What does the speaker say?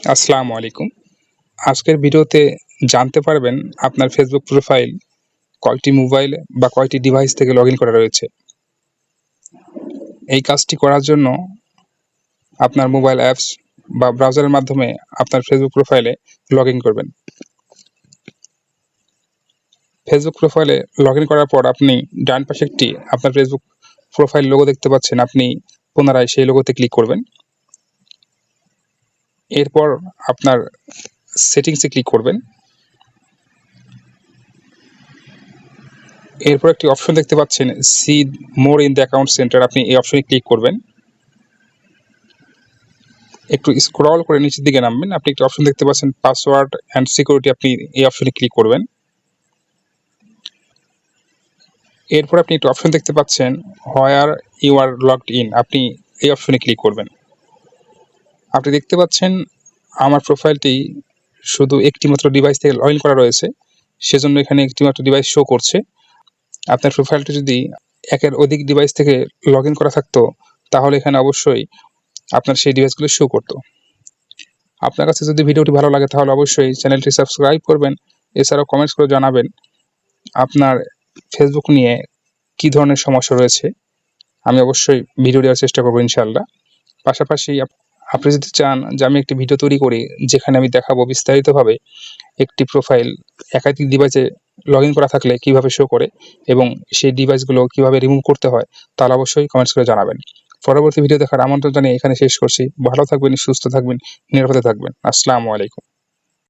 আসসালামু আলাইকুম। আজকের ভিডিওতে জানতে পারবেন আপনার ফেসবুক প্রোফাইল কয়টি মোবাইল বা কয়টি ডিভাইস থেকে লগ করা রয়েছে। এই কাজটি করার জন্য আপনার মোবাইল অ্যাপস বা ব্রাউজারের মাধ্যমে আপনার ফেসবুক প্রোফাইলে লগ করবেন। ফেসবুক প্রোফাইলে লগ করার পর আপনি ডান পাশে একটি আপনার ফেসবুক প্রোফাইল লোগো দেখতে পাচ্ছেন। আপনি পুনরায় সেই লোগোতে ক্লিক করবেন। এরপর আপনার সেটিংসে ক্লিক করবেন। এরপর একটি অপশন দেখতে পাচ্ছেন see more in the account centre আপনি এই অপশনে ক্লিক করবেন। একটু স্ক্রল করে নিচের দিকে নামবেন, আপনি একটি অপশন দেখতে পাচ্ছেন পাসওয়ার্ড অ্যান্ড সিকিউরিটি আপনি এই অপশনে ক্লিক করবেন। এরপর আপনি একটি অপশন দেখতে পাচ্ছেন where you are logged in আপনি এই অপশনে ক্লিক করবেন। আপনি দেখতে পাচ্ছেন আমার প্রোফাইলটি শুধু একটি মাত্র ডিভাইস থেকে লগ করা রয়েছে। সেজন্য এখানে একটি মাত্র ডিভাইস শো করছে। আপনার প্রোফাইলটি যদি একের অধিক ডিভাইস থেকে লগ করা থাকতো, তাহলে এখানে অবশ্যই আপনার সেই ডিভাইসগুলো শো করতো। আপনার কাছে যদি ভিডিওটি ভালো লাগে, তাহলে অবশ্যই চ্যানেলটি সাবস্ক্রাইব করবেন। এছাড়াও কমেন্টস করে জানাবেন আপনার ফেসবুক নিয়ে কি ধরনের সমস্যা রয়েছে। আমি অবশ্যই ভিডিও দেওয়ার চেষ্টা করব ইনশাল্লাহ পাশাপাশি আপনি যদি চান যে আমি একটি ভিডিও তৈরি করি, যেখানে আমি দেখাবো বিস্তারিতভাবে একটি প্রোফাইল একাধিক ডিভাইসে লগ ইন করা থাকলে কীভাবে শো করে এবং সেই ডিভাইসগুলো কীভাবে রিমুভ করতে হয়, তাহলে অবশ্যই কমেন্টস করে জানাবেন। পরবর্তী ভিডিও দেখার আমন্ত্রণ জানিয়ে এখানে শেষ করছি। ভালো থাকবেন, সুস্থ থাকবেন, নিরাপদে থাকবেন। আসসালামু আলাইকুম।